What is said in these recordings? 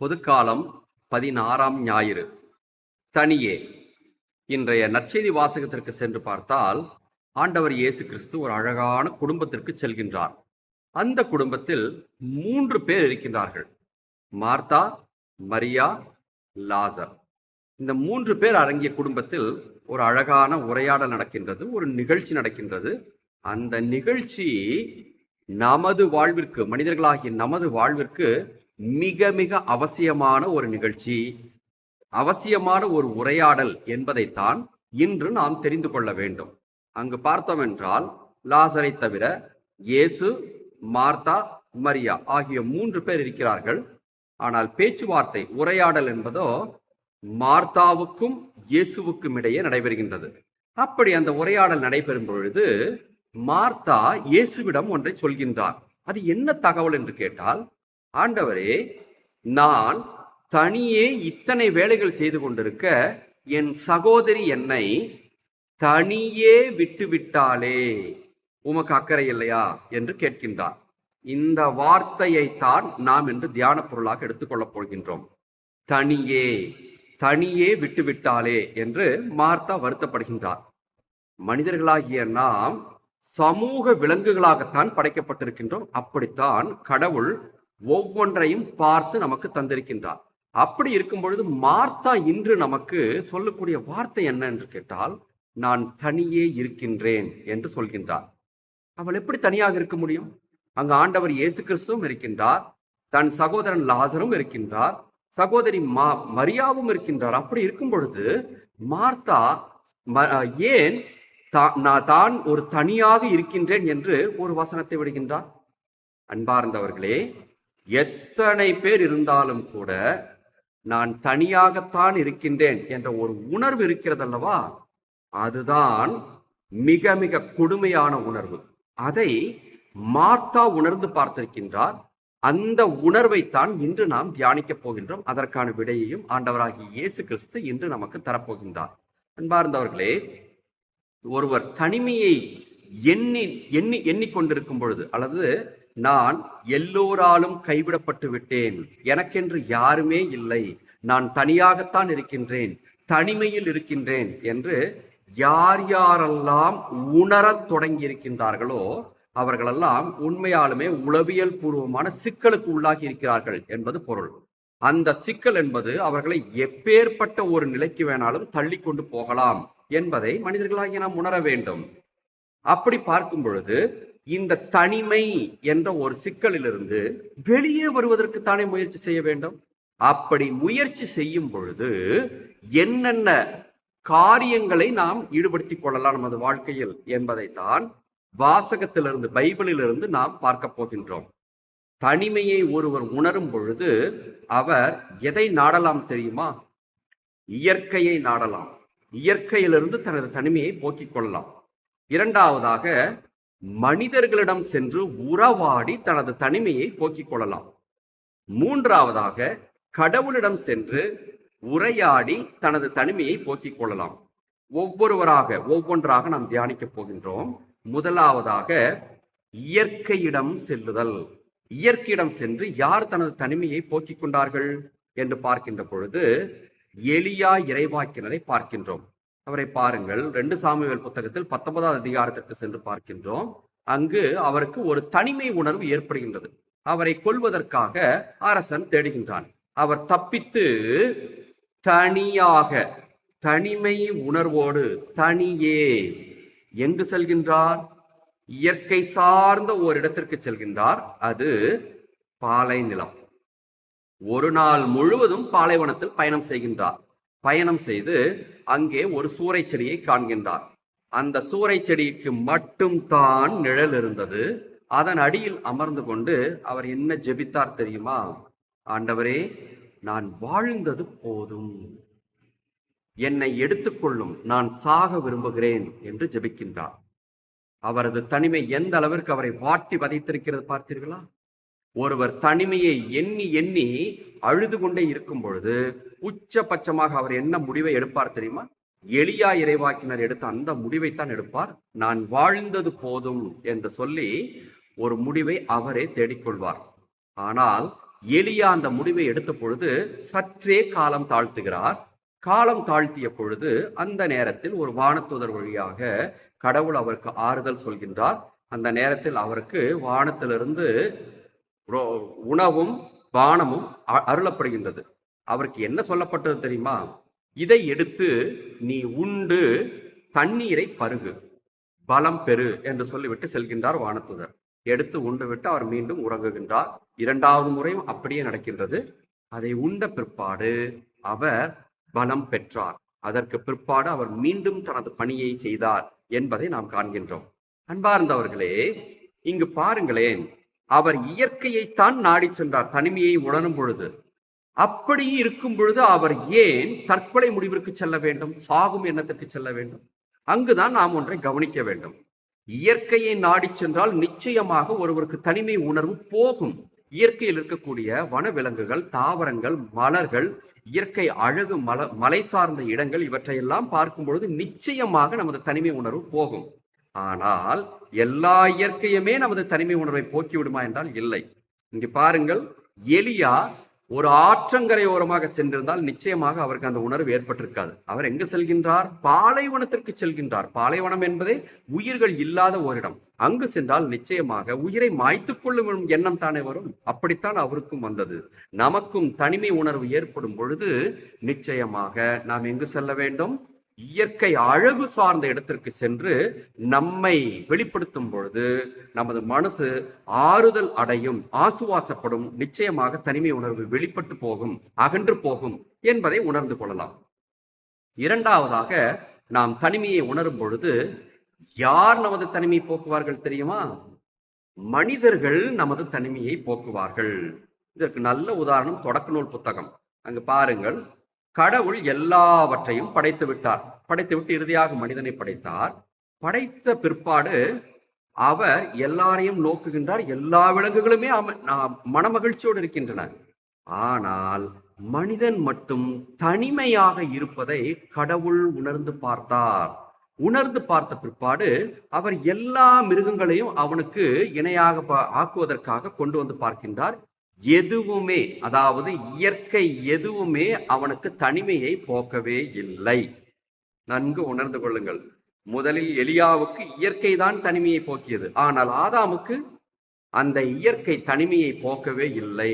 பொதுக்காலம் பதினாறாம் ஞாயிறு. தனியே. இன்றைய நற்செய்தி வாசகத்திற்கு சென்று பார்த்தால் ஆண்டவர் இயேசு கிறிஸ்து ஒரு அழகான குடும்பத்திற்கு செல்கின்றார். அந்த குடும்பத்தில் மூன்று பேர் இருக்கின்றார்கள். மார்த்தா மரியா லாசர். இந்த மூன்று பேர் அடங்கிய குடும்பத்தில் ஒரு அழகான உரையாடல் நடக்கின்றது ஒரு நிகழ்ச்சி நடக்கின்றது. அந்த நிகழ்ச்சி நமது வாழ்விற்கு மனிதர்களாகிய நமது வாழ்விற்கு மிக மிக அவசியமான ஒரு நிகழ்ச்சி அவசியமான ஒரு உரையாடல் என்பதைத்தான் இன்று நாம் தெரிந்து கொள்ள வேண்டும். அங்கு பார்த்தோம் என்றால் லாசரை தவிர இயேசு மார்த்தா மரியா ஆகிய மூன்று பேர் இருக்கிறார்கள். ஆனால் பேச்சுவார்த்தை உரையாடல் என்பதோ மார்த்தாவுக்கும் இயேசுவுக்கும் இடையே நடைபெறுகின்றது. அப்படி அந்த உரையாடல் நடைபெறும் பொழுது மார்த்தா இயேசுவிடம் ஒன்றை சொல்கின்றார் அது என்ன தகவல் என்று கேட்டால் ஆண்டவரே நான் தனியே இத்தனை வேலைகள் செய்து கொண்டிருக்க என் சகோதரி என்னை தனியே விட்டுவிட்டாளே. உமக்கு அக்கறை இல்லையா? என்று கேட்கின்றார் இந்த வார்த்தையை தான் நாம் என்று தியான பொருளாக எடுத்துக்கொள்ளப் போகின்றோம். தனியே தனியே விட்டுவிட்டாளே என்று மார்த்தா வருத்தப்படுகின்றார். மனிதர்களாகிய நாம் சமூக விலங்குகளாகத்தான் படைக்கப்பட்டிருக்கின்றோம். அப்படித்தான் கடவுள் ஒவ்வொன்றையும் பார்த்து நமக்கு தந்திருக்கின்றார். அப்படி இருக்கும் பொழுது மார்த்தா இன்று நமக்கு சொல்லக்கூடிய வார்த்தை என்ன என்று கேட்டால் நான் தனியே இருக்கின்றேன் என்று சொல்கின்றார். அவள் எப்படி தனியாக இருக்க முடியும்? அங்கு ஆண்டவர் இயேசு கிறிஸ்துவும் இருக்கின்றார் தன் சகோதரன் லாசரும் இருக்கின்றார் சகோதரி மா மரியாவும் இருக்கின்றார். அப்படி இருக்கும் பொழுது மார்த்தா ம- ஏன் தா- நான் தான் ஒரு தனியாக இருக்கின்றேன் என்று ஒரு வசனத்தை விடுகின்றார்? அன்பார்ந்தவர்களே எத்தனை பேர் இருந்தாலும் கூட நான் தனியாகத்தான் இருக்கின்றேன் என்ற ஒரு உணர்வு இருக்கிறதல்லவா? அதுதான் மிக மிக கொடுமையான உணர்வு. அதை மார்த்தா உணர்ந்து பார்த்திருக்கின்றார். அந்த உணர்வைத்தான் இன்று நாம் தியானிக்கப் போகின்றோம். அதற்கான விடையையும் ஆண்டவராகிய இயேசு கிறிஸ்து இன்று நமக்கு தரப்போகின்றார். அன்பார்ந்தவர்களே ஒருவர் தனிமையை எண்ணி எண்ணி எண்ணிக்கொண்டிருக்கும் பொழுது அல்லது நான் எல்லோராலும் கைவிடப்பட்டு விட்டேன். எனக்கென்று யாருமே இல்லை. நான் தனியாகத்தான் இருக்கின்றேன். தனிமையில் இருக்கின்றேன் என்று யார் யாரெல்லாம் உணரத் தொடங்கி இருக்கின்றார்களோ அவர்களெல்லாம் உண்மையாலுமே உளவியல் பூர்வமான சிக்கலுக்கு உள்ளாகி இருக்கிறார்கள் என்பது பொருள். அந்த சிக்கல் என்பது அவர்களை எப்பேற்பட்ட ஒரு நிலைக்கு வேணாலும் தள்ளி கொண்டு போகலாம் என்பதை மனிதர்களாகிய நாம் உணர வேண்டும். அப்படி பார்க்கும் பொழுது இந்த தனிமை என்ற ஒரு சிக்கலிலிருந்து வெளியே வருவதற்கு தானே முயற்சி செய்ய வேண்டும்? அப்படி முயற்சி செய்யும் பொழுது என்னென்ன காரியங்களை நாம் ஈடுபடுத்திக் கொள்ளலாம் நமது வாழ்க்கையில் என்பதைத்தான் வாசகத்திலிருந்து பைபிளிலிருந்து நாம் பார்க்க போகின்றோம். தனிமையை ஒருவர் உணரும் பொழுது அவர் எதை நாடலாம் தெரியுமா? இயற்கையை நாடலாம். இயற்கையிலிருந்து தனது தனிமையை போக்கிக் கொள்ளலாம். இரண்டாவதாக மனிதர்களிடம் சென்று உறவாடி தனது தனிமையை போக்கிக் கொள்ளலாம். மூன்றாவதாக கடவுளிடம் சென்று உரையாடி தனது தனிமையை போக்கிக் கொள்ளலாம். ஒவ்வொருவராக ஒவ்வொன்றாக நாம் தியானிக்கப் போகின்றோம். முதலாவதாக இயற்கையிடம் செல்லுதல். இயற்கையிடம் சென்று யார் தனது தனிமையை போக்கிக் கொண்டார்கள் என்று பார்க்கின்ற பொழுது எளியா இறைவாக்கினரை பார்க்கின்றோம். அவரை பாருங்கள். ரெண்டு சாமுவேல் புத்தகத்தில் பத்தொன்பதாவது அதிகாரத்திற்கு சென்று பார்க்கின்றோம். அங்கு அவருக்கு ஒரு தனிமை உணர்வு ஏற்படுகின்றது. அவரை கொல்வதற்காக அரசன் தேடுகின்றான். அவர் தப்பித்து தனியாக தனிமை உணர்வோடு தனியே எங்கு செல்கின்றார். இயற்கை சார்ந்த ஒரு இடத்திற்கு செல்கின்றார். அது பாலை நிலம் ஒரு நாள் முழுவதும் பாலைவனத்தில் பயணம் செய்கின்றார். பயணம் செய்து அங்கே ஒரு சூறை செடியை காண்கின்றார். அந்த சூறை செடிக்கு மட்டும் தான் நிழல் இருந்தது. அதன் அடியில் அமர்ந்து கொண்டு அவர் என்ன ஜெபித்தார் தெரியுமா? ஆண்டவரே நான் வாழ்ந்தது போதும். என்னை எடுத்துக்கொள்ளும் நான் சாக விரும்புகிறேன் என்று ஜெபிக்கின்றார். அவரது தனிமை எந்த அளவிற்கு அவரை வாட்டி வதைத்திருக்கிறது பார்த்தீர்களா? ஒருவர் தனிமையை எண்ணி எண்ணி அழுது கொண்டே இருக்கும் பொழுது உச்சபட்சமாக அவர் என்ன முடிவை எடுப்பார் தெரியுமா? எளியா இறைவாக்கினர் எடுத்த அந்த முடிவைத்தான் எடுப்பார். நான் வாழ்ந்தது போதும் என்று சொல்லி ஒரு முடிவை அவரே தேடிக்கொள்வார். ஆனால் எளியா அந்த முடிவை எடுத்த பொழுது சற்றே காலம் தாழ்த்துகிறார். காலம் தாழ்த்திய பொழுது அந்த நேரத்தில் ஒரு வானத்துதர் வழியாக கடவுள் அவருக்கு ஆறுதல் சொல்கின்றார். அந்த நேரத்தில் அவருக்கு வானத்திலிருந்து ரோ- உணவும் பானமும் அ- அருளப்படுகின்றது. அவருக்கு என்ன சொல்லப்பட்டது தெரியுமா? இதை எடுத்து நீ உண்டு தண்ணீரை பருகு பலம் பெறு என்று சொல்லிவிட்டு செல்கின்றார் வானத்துதர். எடுத்து உண்டு விட்டு அவர் மீண்டும் உறங்குகின்றார். இரண்டாவது முறையும் அப்படியே நடக்கின்றது. அதை உண்ட பிற்பாடு அவர் பலம் பெற்றார். அதற்கு பிற்பாடு அவர் மீண்டும் தனது பணியை செய்தார் என்பதை நாம் காண்கின்றோம். அன்பார்ந்தவர்களே இங்கு பாருங்களேன் அவர் இயற்கையைத்தான் நாடி சென்றார் தனிமையை உணரும் பொழுது. அப்படி இருக்கும் பொழுது அவர் ஏன் தற்கொலை முடிவிற்கு செல்ல வேண்டும் சாகும் எண்ணத்திற்கு செல்ல வேண்டும்? அங்குதான் நாம் ஒன்றை கவனிக்க வேண்டும். இயற்கையை நாடி சென்றால் நிச்சயமாக ஒருவருக்கு தனிமை உணர்வு போகும். இயற்கையில் இருக்கக்கூடிய வனவிலங்குகள் தாவரங்கள் மலர்கள் இயற்கை அழகு மல மலை சார்ந்த இடங்கள் இவற்றையெல்லாம் பார்க்கும் பொழுது நிச்சயமாக நமது தனிமை உணர்வு போகும். ஆனால் எல்லா இயற்கையுமே நமது தனிமை உணர்வை போக்கி விடுமா என்றால் இல்லை. இங்கு பாருங்கள் எலியா ஒரு ஆற்றங்கரை ஓரமாக சென்றிருந்தால் நிச்சயமாக அவருக்கு அந்த உணர்வு ஏற்பட்டிருக்காது. அவர் எங்கு செல்கின்றார்? பாலைவனத்திற்கு செல்கின்றார். பாலைவனம் என்பதே உயிர்கள் இல்லாத ஓரிடம். அங்கு சென்றால் நிச்சயமாக உயிரை மாய்த்துக் கொள்ளும் எண்ணம் தானே வரும்? அப்படித்தான் அவருக்கும் வந்தது. நமக்கும் தனிமை உணர்வு ஏற்படும் பொழுது நிச்சயமாக நாம் எங்கு செல்ல வேண்டும்? இயற்கை அழகு சார்ந்த இடத்திற்கு சென்று நம்மை வெளிப்படுத்தும் பொழுது நமது மனசு ஆறுதல் அடையும் ஆசுவாசப்படும் நிச்சயமாக தனிமை உணர்வு வெளிப்பட்டு போகும் அகன்று போகும் என்பதை உணர்ந்து கொள்ளலாம். இரண்டாவதாக நாம் தனிமையை உணரும் பொழுது யார் நமது தனிமை போக்குவார்கள் தெரியுமா? மனிதர்கள் நமது தனிமையை போக்குவார்கள். இதற்கு நல்ல உதாரணம் தொடக்க நூல் புத்தகம். அங்கு பாருங்கள். கடவுள் எல்லாவற்றையும் படைத்து விட்டார். படைத்து விட்டு இறுதியாக மனிதனை படைத்தார். படைத்த பிற்பாடு அவர் எல்லாரையும் நோக்குகின்றார். எல்லா விலங்குகளுமே மனமகிழ்ச்சியோடு இருக்கின்றன ஆனால் மனிதன் மட்டும் தனிமையாக இருப்பதை கடவுள் உணர்ந்து பார்த்தார். உணர்ந்து பார்த்த பிற்பாடு அவர் எல்லா மிருகங்களையும் அவனுக்கு இணையாக பா- ஆக்குவதற்காக கொண்டு வந்து பார்க்கின்றார். எதுவுமே அதாவது இயற்கை எதுவுமே அவனுக்கு தனிமையை போக்கவே இல்லை. நன்கு உணர்ந்து கொள்ளுங்கள். முதலில் எலியாவுக்கு இயற்கை தான் தனிமையை போக்கியது. ஆனால் ஆதாமுக்கு அந்த இயற்கை தனிமையை போக்கவே இல்லை.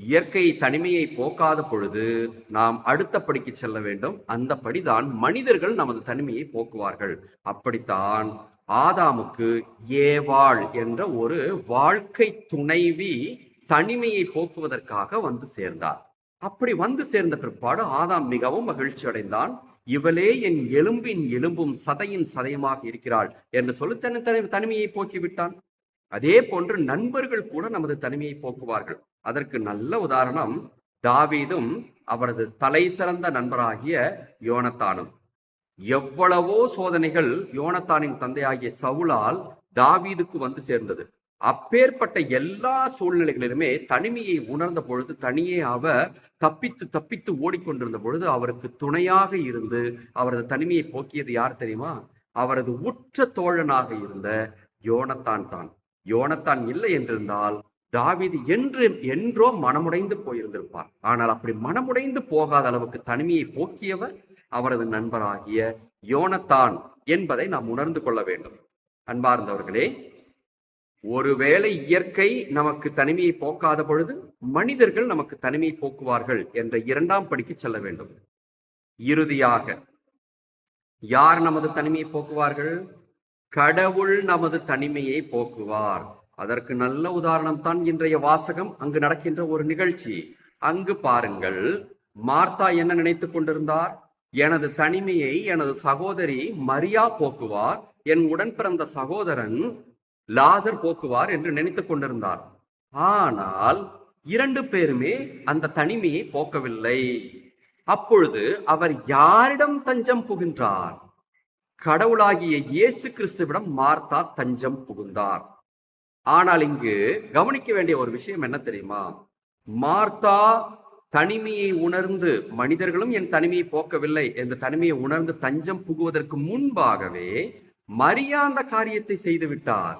இயற்கை தனிமையை போக்காத பொழுது நாம் அடுத்த படிக்கு செல்ல வேண்டும். அந்த படிதான் மனிதர்கள் நமது தனிமையை போக்குவார்கள். அப்படித்தான் ஆதாமுக்கு ஏவாள் என்ற ஒரு வாழ்க்கை துணைவி தனிமையை போக்குவதற்காக வந்து சேர்ந்தார். அப்படி வந்து சேர்ந்த பிற்பாடு ஆதாம் மிகவும் மகிழ்ச்சி அடைந்தான். இவளே என் எலும்பின் எலும்பும் சதையின் சதையுமாக இருக்கிறாள் என்று சொல்லி தன் தனி தனிமையை போக்கிவிட்டான் அதே போன்று நண்பர்கள் கூட நமது தனிமையை போக்குவார்கள். அதற்கு நல்ல உதாரணம் தாவீதும் அவரது தலை சிறந்த நண்பராகிய யோனத்தானும். எவ்வளவோ சோதனைகள் யோனத்தானின் தந்தையாகிய சவுலால் தாவீதுக்கு வந்து சேர்ந்தது. அப்பேற்பட்ட எல்லா சூழ்நிலைகளிலுமே தனிமையை உணர்ந்த பொழுது தனியே அவர் தப்பித்து தப்பித்து ஓடிக்கொண்டிருந்த பொழுது அவருக்கு துணையாக இருந்து அவரது தனிமையை போக்கியது யார் தெரியுமா? அவரது உற்ற தோழனாக இருந்த யோனத்தான் தான். யோனத்தான் இல்லை என்றிருந்தால் தாவிது என்று என்றோ மனமுடைந்து போயிருந்திருப்பார். ஆனால் அப்படி மனமுடைந்து போகாத அளவுக்கு தனிமையை போக்கியவர் அவரது நண்பராகிய யோனத்தான் என்பதை நாம் உணர்ந்து கொள்ள வேண்டும். அன்பார்ந்தவர்களே ஒருவேளை இயற்கை நமக்கு தனிமையை போக்காத பொழுது மனிதர்கள் நமக்கு தனிமையை போக்குவார்கள் என்ற இரண்டாம் படிக்கு செல்ல வேண்டும். இறுதியாக யார் நமது தனிமையை போக்குவார்கள்? கடவுள் நமது தனிமையை போக்குவார். அதற்கு நல்ல உதாரணம் தான் இன்றைய வாசகம் அங்கு நடக்கின்ற ஒரு நிகழ்ச்சி. அங்கு பாருங்கள் மார்த்தா என்ன நினைத்துக் கொண்டிருந்தார்? எனது தனிமையை எனது சகோதரி மரியா போக்குவார். என் உடன் பிறந்த சகோதரன் லாசர் போக்குவார் என்று நினைத்து கொண்டிருந்தார். ஆனால் இரண்டு பேருமே அந்த தனிமையை போக்கவில்லை. அப்பொழுது அவர் யாரிடம் தஞ்சம் புகின்றார் கடவுளாகிய இயேசு கிறிஸ்துவிடம் மார்த்தா தஞ்சம் புகுந்தார். ஆனால் இங்கு கவனிக்க வேண்டிய ஒரு விஷயம் என்ன தெரியுமா? மார்த்தா தனிமையை உணர்ந்து மனிதர்களும் என் தனிமையை போக்கவில்லை என்ற தனிமையை உணர்ந்து தஞ்சம் புகுவதற்கு முன்பாகவே மரியா அந்த காரியத்தை செய்து விட்டார்.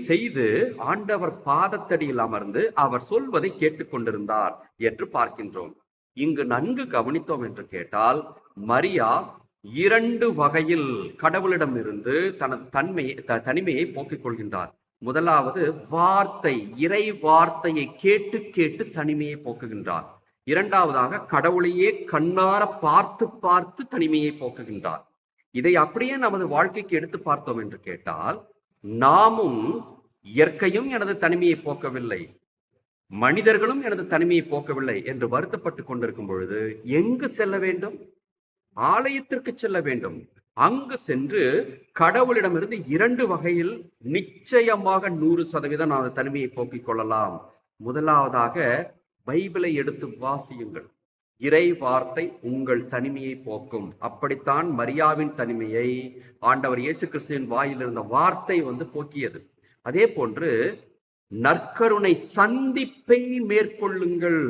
செய்து ஆண்டவர் பாதத்தடியில் அமர்ந்து அவர் சொல்வதை கேட்டுக்கொண்டிருந்தார் என்று பார்க்கின்றோம். இங்கு நன்கு கவனித்தோம் என்று கேட்டால் மரியா இரண்டு வகையில் கடவுளிடம் இருந்து தனது தன்மையை த- தனிமையை போக்கிக் கொள்கின்றார். முதலாவது வார்த்தை இறை வார்த்தையை கேட்டு கேட்டு தனிமையை போக்குகின்றார். இரண்டாவதாக கடவுளையே கண்ணார பார்த்து பார்த்து தனிமையை போக்குகின்றார். இதை அப்படியே நமது வாழ்க்கைக்கு எடுத்து பார்த்தோம் என்று கேட்டால் நாமும் இயற்கையும் எனது தனிமையை போக்கவில்லை. மனிதர்களும் எனது தனிமையை போக்கவில்லை என்று வருத்தப்பட்டு கொண்டிருக்கும் பொழுது எங்கு செல்ல வேண்டும்? ஆலயத்திற்கு செல்ல வேண்டும். அங்கு சென்று கடவுளிடமிருந்து இரண்டு வகையில் நிச்சயமாக நூறு சதவீதம் நாம் தனிமையை போக்கிக் கொள்ளலாம். முதலாவதாக பைபிளை எடுத்து வாசியுங்கள். இறை வார்த்தை உங்கள் தனிமையை போக்கும். அப்படித்தான் மரியாவின் தனிமையை ஆண்டவர் இயேசு கிறிஸ்துவின் வாயில் இருந்த வார்த்தை வந்து போக்கியது. அதே போன்று நற்கருணை சந்திப்பை மேற்கொள்ளுங்கள்.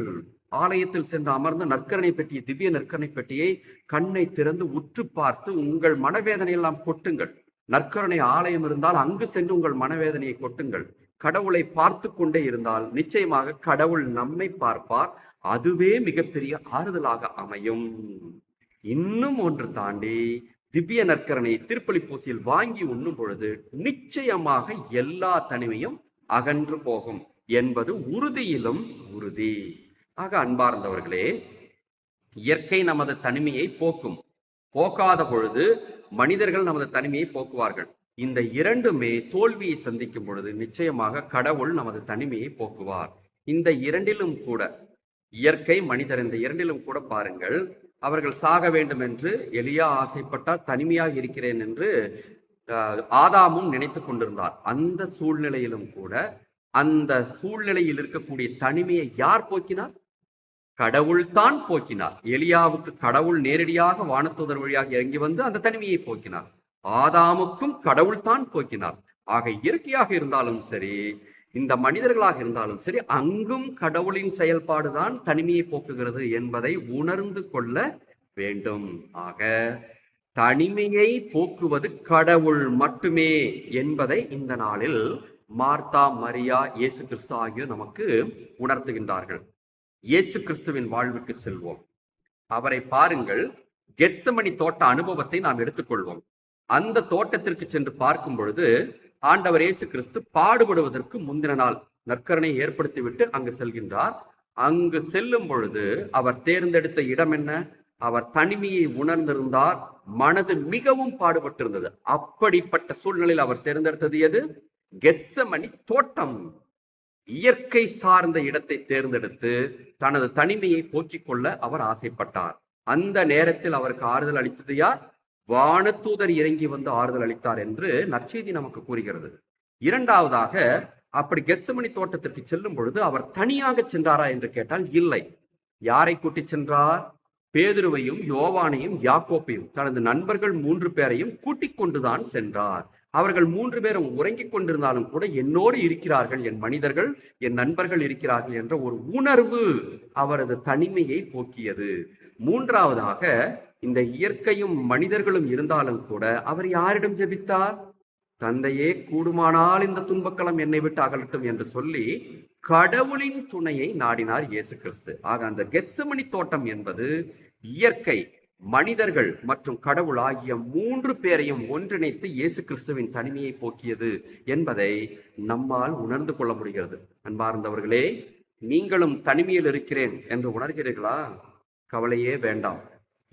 ஆலயத்தில் சென்று அமர்ந்து நற்கருணை பெட்டியை திவ்ய நற்கரணை பெட்டியை கண்ணை திறந்து உற்று பார்த்து உங்கள் மனவேதனை எல்லாம் கொட்டுங்கள். நற்கருணை ஆலயம் இருந்தால் அங்கு சென்று உங்கள் மனவேதனையை கொட்டுங்கள். கடவுளை பார்த்து கொண்டே இருந்தால் நிச்சயமாக கடவுள் நம்மை பார்ப்பார். அதுவே மிகப்பெரிய ஆறுதலாக அமையும். இன்னும் ஒன்று தாண்டி திவ்ய நற்கரனை திருப்பலி பூசியில் வாங்கி உண்ணும் பொழுது நிச்சயமாக எல்லா தனிமையும் அகன்று போகும் என்பது உறுதியிலும் உறுதி. ஆக அன்பார்ந்தவர்களே இயற்கை நமது தனிமையை போக்கும். போக்காத பொழுது மனிதர்கள் நமது தனிமையை போக்குவார்கள். இந்த இரண்டுமே தோல்வியை சந்திக்கும் பொழுது நிச்சயமாக கடவுள் நமது தனிமையை போக்குவார். இந்த இரண்டிலும் கூட இயற்கை மனிதர் இந்த இரண்டிலும் கூட பாருங்கள் அவர்கள் சாக வேண்டும் என்று எளியா ஆசைப்பட்டால் தனிமையாக இருக்கிறேன் என்று ஆதாமும் நினைத்து கொண்டிருந்தார். அந்த சூழ்நிலையிலும் கூட அந்த சூழ்நிலையில் இருக்கக்கூடிய தனிமையை யார் போக்கினார்? கடவுள்தான் போக்கினார். எலியாவுக்கு கடவுள் நேரடியாக வானத்தூதர் வழியாக இறங்கி வந்து அந்த தனிமையை போக்கினார். ஆதாமுக்கும் கடவுள்தான் போக்கினார். ஆக இயற்கையாக இருந்தாலும் சரி இந்த மனிதர்களாக இருந்தாலும் சரி அங்கும் கடவுளின் செயல்பாடுதான் தனிமையை போக்குகிறது என்பதை உணர்ந்து கொள்ள வேண்டும். ஆக தனிமையை போக்குவது கடவுள் மட்டுமே என்பதை இந்த நாளில் மார்த்தா மரியா இயேசு கிறிஸ்து ஆகியோர் நமக்கு உணர்த்துகின்றார்கள். இயேசு கிறிஸ்துவின் வாழ்வுக்கு செல்வோம். அவரை பாருங்கள் கெட்சமணி தோட்ட அனுபவத்தை நாம் எடுத்துக்கொள்வோம். அந்த தோட்டத்திற்கு சென்று பார்க்கும் பொழுது ஆண்டவர் இயேசு கிறிஸ்து பாடுபடுவதற்கு முந்தின நாள் நற்கரணை ஏற்படுத்திவிட்டு அங்கு செல்கின்றார். அங்கு செல்லும் பொழுது அவர் தேர்ந்தெடுத்த இடம் என்ன? அவர் தனிமையை உணர்ந்திருந்தார். மனது மிகவும் பாடுபட்டிருந்தது. அப்படிப்பட்ட சூழ்நிலையில் அவர் தேர்ந்தெடுத்தது எது? கெட்சமணி தோட்டம். இயற்கை சார்ந்த இடத்தை தேர்ந்தெடுத்து தனது தனிமையை போக்கிக் கொள்ள அவர் ஆசைப்பட்டார். அந்த நேரத்தில் அவருக்கு ஆறுதல் அளித்தது யார்? வானத்தூதர் இறங்கி வந்து ஆறுதல் அளித்தார் என்று நற்செய்தி நமக்கு கூறுகிறது. இரண்டாவதாக அப்படி கெட்சமணி தோட்டத்திற்கு செல்லும் பொழுது அவர் தனியாக சென்றாரா என்று கேட்டால் இல்லை. யாரை கூட்டி சென்றார்? பேதுருவையும் யோவானையும் யாக்கோப்பையும் தனது நண்பர்கள் மூன்று பேரையும் கூட்டிக் கொண்டுதான் சென்றார். அவர்கள் மூன்று பேரும் உறங்கிக் கொண்டிருந்தாலும் கூட என்னோடு இருக்கிறார்கள் என் மனிதர்கள் என் நண்பர்கள் இருக்கிறார்கள் என்ற ஒரு உணர்வு அவரது தனிமையை போக்கியது. மூன்றாவதாக இந்த இயற்கையும் மனிதர்களும் இருந்தாலும் கூட அவர் யாரிடம் ஜெபித்தார்? தந்தையே கூடுமானால் இந்த துன்பக்களம் என்னை விட்டு அகலட்டும் என்று சொல்லி கடவுளின் துணையை நாடினார் இயேசு கிறிஸ்து. ஆக அந்த கெத்சமணி தோட்டம் என்பது இயற்கை மனிதர்கள் மற்றும் கடவுள் ஆகிய மூன்று பேரையும் ஒன்றிணைத்து இயேசு கிறிஸ்துவின் தனிமையை போக்கியது என்பதை நம்மால் உணர்ந்து கொள்ள முடிகிறது. அன்பார்ந்தவர்களே நீங்களும் தனிமையில் இருக்கிறேன் என்று உணர்கிறீர்களா? கவலையே வேண்டாம்.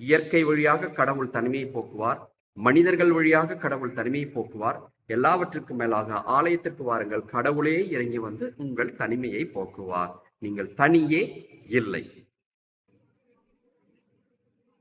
இயற்கை வழியாக கடவுள் தனிமையை போக்குவார் மனிதர்கள் வழியாக கடவுள் தனிமையை போக்குவார். எல்லாவற்றுக்கும் மேலாக ஆலயத்திற்கு வாருங்கள் கடவுளே இறங்கி வந்து உங்கள் தனிமையை போக்குவார். நீங்கள் தனியே இல்லை.